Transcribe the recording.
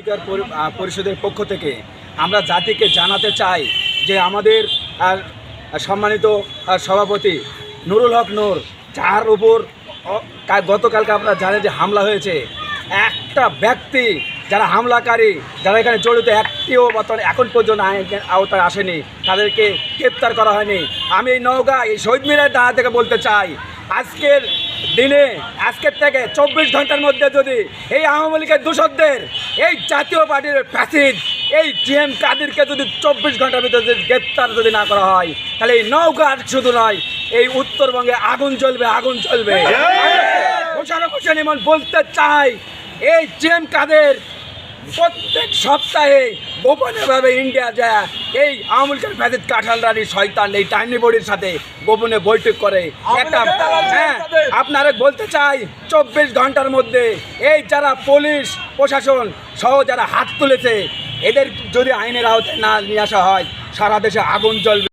অধিকার পরিষদের পক্ষ থেকে আমরা জাতিকে জানাতে চাই যে আমাদের আহ, সম্মানিত সভাপতি নুরুল হক নূর যার উপর গতকালকে আপনারা জানেন যে হামলা হয়েছে। একটা ব্যক্তি যারা হামলাকারী যারা এখানে জড়িত একটিও বর্তমানে এখন পর্যন্ত আওতায় আসেনি তাদেরকে গ্রেপ্তার করা হয়নি। আমি এই নওগাঁ এই শহীদ মিনার দাঁড়া থেকে বলতে চাই আজকের দিনে আজকের থেকে চব্বিশ ঘণ্টার মধ্যে যদি এই আওয়ামী লীগের দূষকদের এই জাতীয় পার্টির প্যাসিড এই জিএম কাদিরকে যদি চব্বিশ ঘণ্টার ভিতরে যদি গ্রেপ্তার যদি না করা হয় তাহলে এই নৌকার শুধু নয় এই উত্তরবঙ্গে আগুন জ্বলবে আগুন জ্বলবে। মোশারফ হোসেন ইমন বলতে চাই এই জিএম কাদের প্রত্যেক সপ্তাহে গোপনেভাবে ইন্ডিয়া যায় এই লীগের ফ্যাসিদ কাঁঠাল রানী শয়তান এই টাইনি বডির সাথে গোপনে বৈঠক করে। একটা হ্যাঁ আপনারা বলতে চাই চব্বিশ ঘণ্টার মধ্যে এই যারা পুলিশ প্রশাসন সহ যারা হাত তুলেছে এদের যদি আইনের আওতায় না নিয়ে আসা হয় সারা দেশে আগুন জ্বলবে।